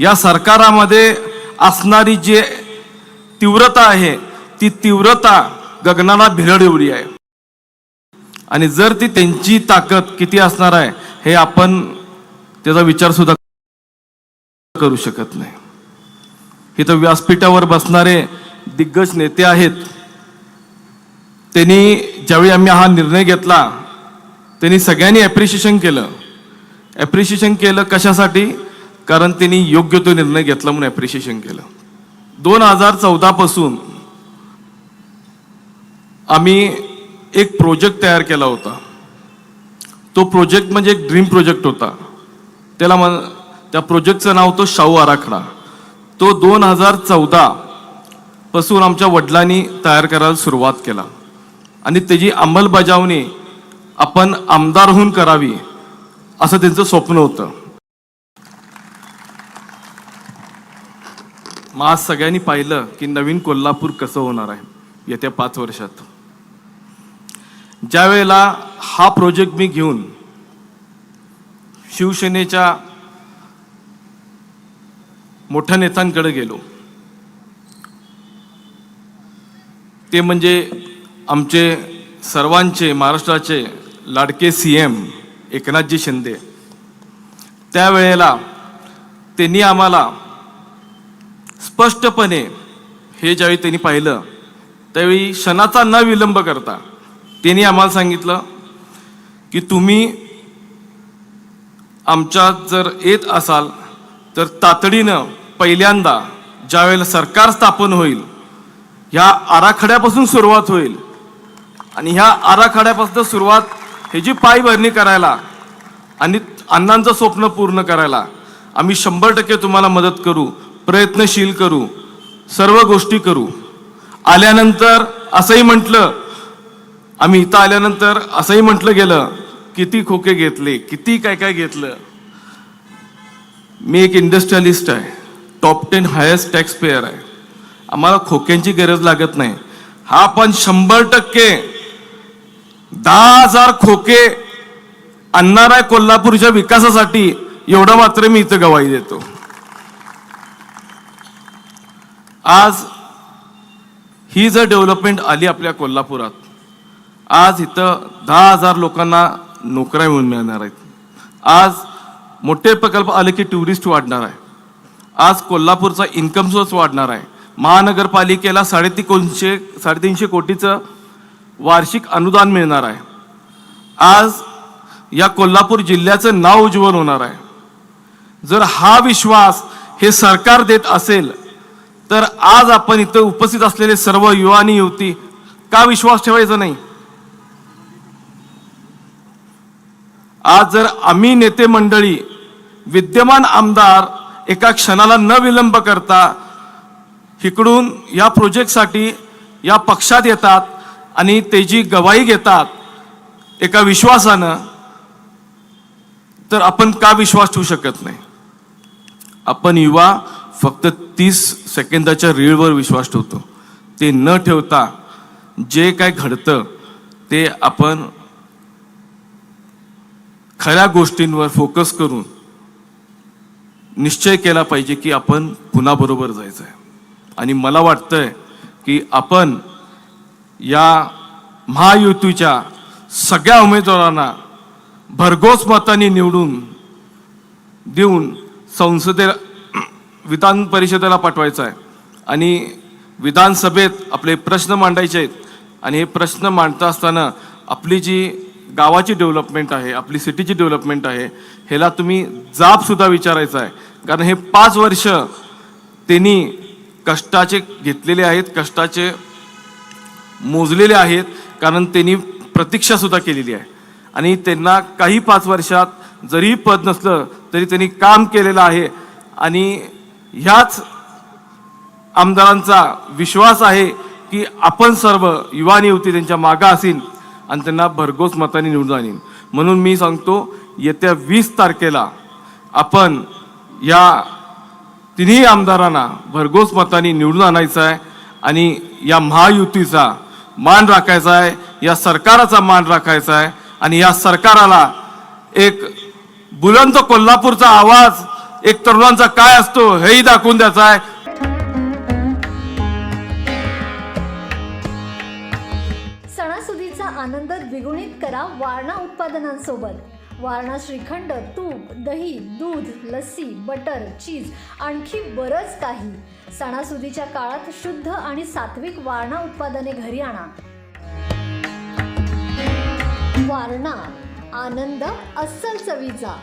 या सरकारामध्ये असणारी जी तीव्रता आहे ती तीव्रता गगनाला भिरड एवढी आहे. आणि जर ती त्यांची ताकद किती असणार आहे हे आपण त्याचा विचार सुद्धा करू शकत नाही. इथं व्यासपीठावर बसणारे दिग्गज नेते आहेत. त्यांनी ज्यावेळी आम्ही हा निर्णय घेतला त्यांनी सगळ्यांनी ॲप्रिशिएशन केलं. ॲप्रिशिएशन केलं कशासाठी? कारण त्यांनी योग्य तो निर्णय घेतला म्हणून ॲप्रिशिएशन केलं. दोन हजार चौदापासून आम्ही एक प्रोजेक्ट तयार केला होता. तो प्रोजेक्ट म्हणजे एक ड्रीम प्रोजेक्ट होता. त्याला म्हण त्या प्रोजेक्टचं नाव होतं शाहू आराखडा. तो दोन हजार चौदा पासून आमच्या वडिलांनी तयार करायला सुरुवात केला. आणि त्याची अंमलबजावणी आपण आमदारहून करावी असं त्यांचं स्वप्न होतं. मग आज सगळ्यांनी पाहिलं की नवीन कोल्हापूर कसं होणार आहे येत्या पाच वर्षात. ज्या वेळेला हा प्रोजेक्ट मी घेऊन शिवसेनेच्या मोठ्या नेत्यांकडे गेलो ते म्हणजे आमचे सर्वांचे महाराष्ट्राचे लाडके सी एम एकनाथजी शिंदे. त्यावेळेला त्यांनी आम्हाला स्पष्टपणे हे ज्यावेळी त्यांनी पाहिलं त्यावेळी क्षणाचा न विलंब करता त्यांनी आम्हाला सांगितलं की तुम्ही आमच्यात जर येत असाल तर तातडीनं पहिल्यांदा ज्यावेळेला सरकार स्थापन होईल ह्या आराखड्यापासून सुरुवात होईल. आणि ह्या आराखड्यापासून सुरुवात ह्याची पायभरणी करायला आणि अण्णांचं स्वप्न पूर्ण करायला आम्ही शंभर टक्के तुम्हाला मदत करू. प्रयत्नशील करू सर्व गोष्टी करू. आल्यानंतर असंही म्हटलं आम्ही इथं आल्यानंतर असंही म्हटलं गेलं किती खोके घेतले किती काय काय घेतलं. मी एक इंडस्ट्रियलिस्ट आहे top ten highest tax payer आहे. आम्हाला खोक्यांची गरज लागत नाही. हा आपण शंभर टक्के दहा हजार खोके आणणार आहे कोल्हापूरच्या विकासासाठी एवढं मात्र मी इथं गवाही देतो. आज ही जर डेव्हलपमेंट आली आपल्या कोल्हापुरात आज इथं दहा हजार लोकांना नोकऱ्या मिळून मिळणार आहेत. आज मोठे प्रकल्प आले की टुरिस्ट वाढणार आहे. आज कोल्हापूरचा इन्कम सोर्स वाढणार आहे. महानगरपालिकेला साडेतीकोनशे साडेतीनशे कोटीचं वार्षिक अनुदान मिळणार आहे. आज या कोल्हापूर जिल्ह्याचं नाव उज्ज्वल होणार आहे. जर हा विश्वास हे सरकार देत असेल तर आज आपण इथं उपस्थित असलेले सर्व युवा आणि युवती का विश्वास ठेवायचा नाही? आज जर आम्ही नेते मंडळी विद्यमान आमदार एका क्षणाला न विलंब करता इकडून या प्रोजेक्टसाठी या पक्षात येतात आणि त्याची गवाही घेतात एका विश्वासानं तर आपण का विश्वास ठेवू शकत नाही? आपण युवा फक्त तीस सेकंदाच्या रीळवर विश्वास ठेवतो. ते न ठेवता जे काय घडतं ते आपण खऱ्या गोष्टींवर फोकस करून निश्चय केला पाहिजे की आपण कुणाबरोबर जायचं आहे आणि मला वाटतंय की आपण या महायुतीच्या सगळ्या उमेदवारांना भरघोस मतांनी निवडून देऊन संसदे विधान परिषदेला पाठवायचं आहे. आणि विधानसभेत आपले प्रश्न मांडायचे आहेत. आणि हे प्रश्न मांडता असताना आपली जी गावाची डेव्हलपमेंट आहे आपली सिटीची डेव्हलपमेंट आहे ह्याला तुम्ही जाबसुद्धा विचारायचा आहे. कारण हे पाच वर्ष त्यांनी कष्टाचे घेतलेले आहेत कष्टाचे मोजलेले आहेत कारण त्यांनी प्रतीक्षासुद्धा केलेली आहे. आणि त्यांना काही पाच वर्षात जरी पद नसलं तरी त्यांनी काम केलेलं आहे. आणि ह्याच आमदारांचा विश्वास आहे की आपण सर्व युवा आणि युवती त्यांच्या मागं असेल आणि त्यांना भरघोस मताने निवडून आणीन. म्हणून मी सांगतो येत्या वीस तारखेला आपण या तिन्ही आमदारांना भरघोस मताने निवडून आणायचं आहे आणि या महायुतीचा मान राखायचा आहे या सरकाराचा मान राखायचा आहे आणि या सरकाराला एक बुलंद कोल्हापूरचा आवाज एक तरुणांचा काय असतो हेही दाखवून द्यायचं आहे. सणासुदीचा आनंद द्विगुणित करा वारणा उत्पादनांसोबत. वारणा श्रीखंड तूप दही दूध लस्सी बटर चीज आणखी बरंच काही. सणासुदीच्या काळात शुद्ध आणि सात्विक वारणा उत्पादने घरी आणा. वारणा आनंद अस्सल चवीचा.